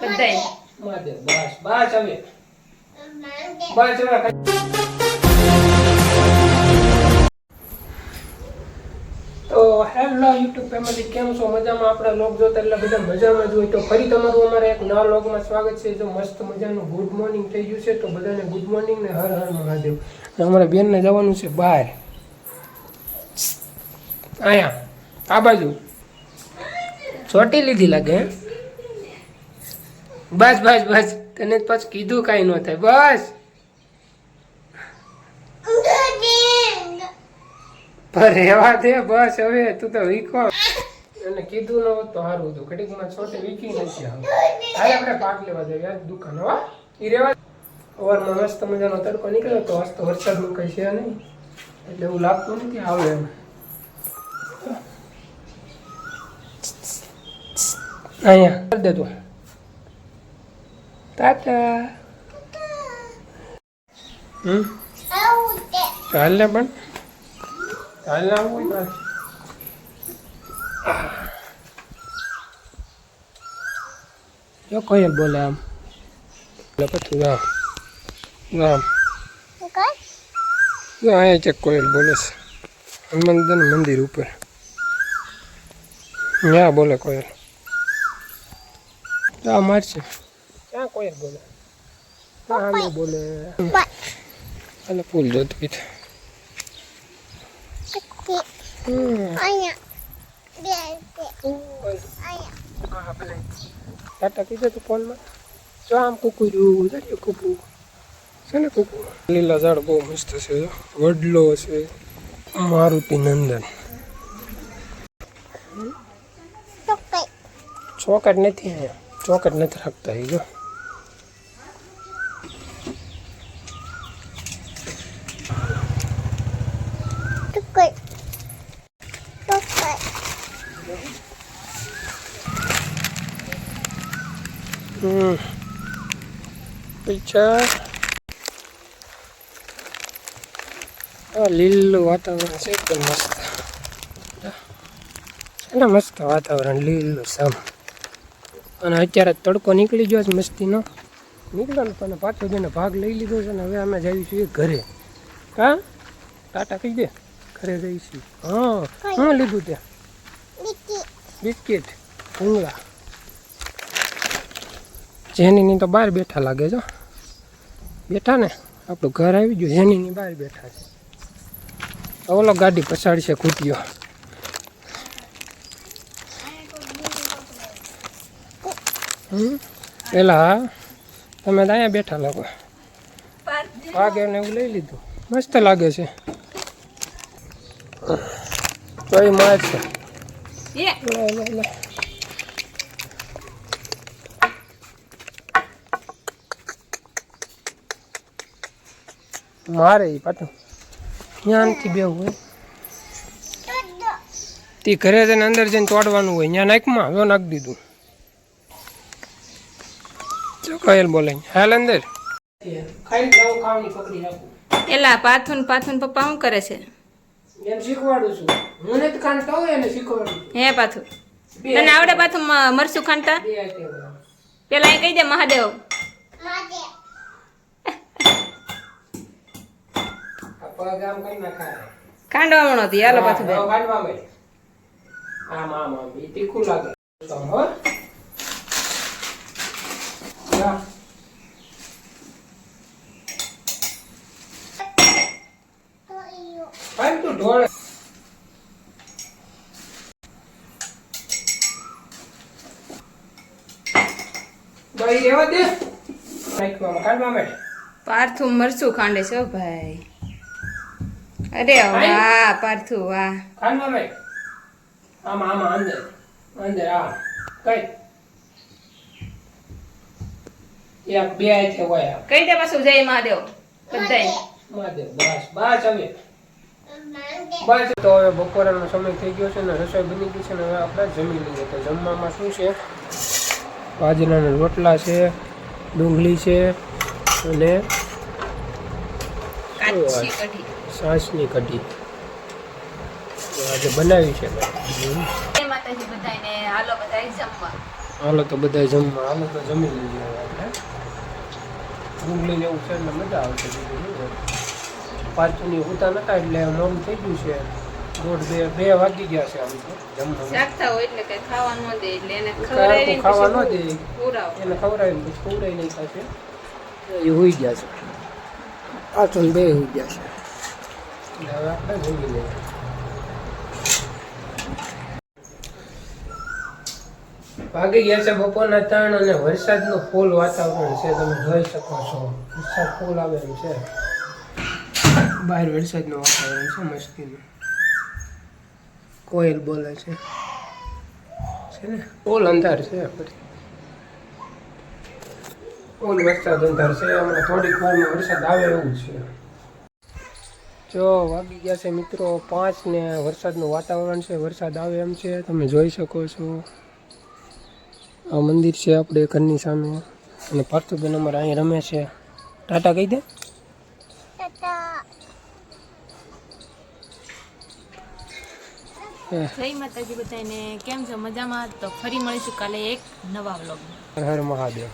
બધાય. મહાદેવ, બસ બસ હવે. બસ હવે. તો હેલો યુટ્યુબ ફેમિલી, કેમ છો? મજામાં? આપણા લોક જોતા એટલે બધા મજામાં જ હોય. તો ફરી તમારું અમારા એક નવા લોગમાં સ્વાગત છે. જો મસ્ત મજાનું ગુડ મોર્નિંગ થઈ ગયું છે, તો બધાને ગુડ મોર્નિંગ ને હર હર મહાદેવ. અમારા બેનને જવાનું છે બહાર. અહીંયા આ બાજુ. ચોટી લીધી લાગે, હે? બસ બસ બસ. તને પાછું કીધું કાંઈ ન થાય. બસ. પર રહેવા દે, બસ. હવે તું તો વીખો એને કીધું ન તો સારું હતું. ઘડીકમાં છોટે વીકી નથી આવે હાલ આપણે પાક લેવા જઈએ. દુકાન, હો. ઈ રેવા સવારમાં મસ્ત મજાનો તડકો નીકળ્યો તો આજ તો વરસાદનું કંઈ છે નહીં. એટલે એવું લાગતું નથી આવે એમ. અહીંયા. કરી દે તું. ટાટા હમ? ચાલ ને પણ? ચાલ ને આવું જો કોઈ બોલે આમ. એટલે પછી આમ આમ અહીંયા ચેક કોયલ બોલે છે. હનુમાનદાન મંદિર ઉપર. ત્યાં બોલે કોયલ આ મારશે. ક્યાં કોઈ બોલે. હા બોલે. અને ફૂલ જોતું. ટાટા કીધું તું ફોનમાં? જો આમ કુકુર્યું જડ્યું કુકુ છે ને કુકુ લીલા ઝાડ બહુ મસ્ત છે. વડલો છે. મારુતિ નંદન. ચોકટ નથી અહીંયા. ચોકટ નથી રાખતા એ જો હમ લીલું વાતાવરણ છે, એકદમ મસ્ત. છે મસ્ત વાતાવરણ, લીલું સામ. અને અત્યારે તડકો નીકળી ગયો છે મસ્તીનો. નીકળ્યો ને પણ પાછો જઈને ભાગ લઈ લીધો છે ને હવે અમે જઈએ છીએ ઘરે. હા? ટાટા કહી દે. ઘરે જઈશું હા શું લીધું ત્યાં? બિસ્કિટ, ભૂંગળા. જેનીની તો બહાર બેઠા લાગે છે બેઠા ને? આપણું ઘર આવી ગયું, જેનીની બહાર બેઠા છે. ઓલો ગાડી પછાડી છે ખૂટ્યો પેલા તમે તો અહીંયા બેઠા લાગો. વાગે એવું લઈ લીધું. મસ્ત લાગે છે. તો એ માર છે. મારે ઈ પાછું. ત્યાંથી બે હોય. તે ઘરે જઈને અંદર જઈને તોડવાનું હોય. ત્યાં નાખમાં? જો નાખી દીધું. ચોકાયેલ બોલે. હાલ અંદર. ખાઈ જાઉં ખાવાની પકડી રાખું. એલા પાથુન પાથુન પપ્પા શું કરે છે? એમ શીખવાડું છું. હું નથી ખાંડતા હોય એને શીખવાડું હે તને આવડે ખાંડતા. પેલા અહીં કહી દે મહાદેવ. ખાંડવાનો હતી. હાલો. આમ આમ આમ. તીખું લાગે આમ, હો જા. ભાઈ તું ઢોળે ભાઈ એવા દે. નાખવામાં, કાઢવા માંડ. પાર્થુ મરચું ખાંડે છો ભાઈ. અરે વાહ પાર્થુ વાહ. કાઢવા માટે. આમાં આમાં અંદર. અંદર આ કઈ? એક બે છે હોય કઈ દે પાછું જય મહાદેવ? બધાય. મહાદેવ બસ બસ હવે બસ તો હવે બપોરનો સમય થઈ ગયો છે ને રસોઈ બની ગઈ છે ને હવે આપણે જમી લઈએ. તો જમવામાં શું છે? બાજરાના રોટલા છે ડુંગળી છે અને સાસની કઢી. આજે બનાવી છે હાલો તો બધા જમવા. હાલો તો જમી લઈએ આપણે. ડુંગળી જેવું એવું છે એટલે મજા આવશે. શું ઉતા નતા એટલે મોડું થઈ ગયું છે. દોઢ બે બે વાગી ગયા છે આમ તો જમવામાં હોય એટલે કઈ ખાવા ન દે એટલે એને કાંઈ ખાવા ન દે. એને ખવડાવીને પછી ખવડાવી નહીં ખાશે એ હોઈ ગયા છે. પાછું બે હોઈ ગયા છે. હવે આપણે જમી લઈએ. વાગી ગયા છે બપોરના ત્રણ અને વરસાદનું ફૂલ વાતાવરણ છે. તમે જોઈ શકો છો. વરસાદ ફૂલ આવેલું છે. બહાર વરસાદનું વાતાવરણ છે, મસ્તીનું. કોયલ બોલે છે. છે ને? ઓલ અંધાર છે પછી ઓલ વરસાદ અંધાર છે, હમણાં થોડીક વારમાં વરસાદ આવે એવું છે. જો વાગી ગયા છે મિત્રો પાંચ ને વરસાદનું વાતાવરણ છે, વરસાદ આવે એમ છે, તમે જોઈ શકો છો. આ મંદિર છે આપણે ઘરની સામે. અને પાર્થુબેન અમારે અહીં રમે છે. ટાટા કહી દે હે, જય માતાજી બધાને. કેમ છો? મજામાં? તો ફરી મળીશું કાલે એક નવા વ્લોગમાં. હર હર મહાદેવ.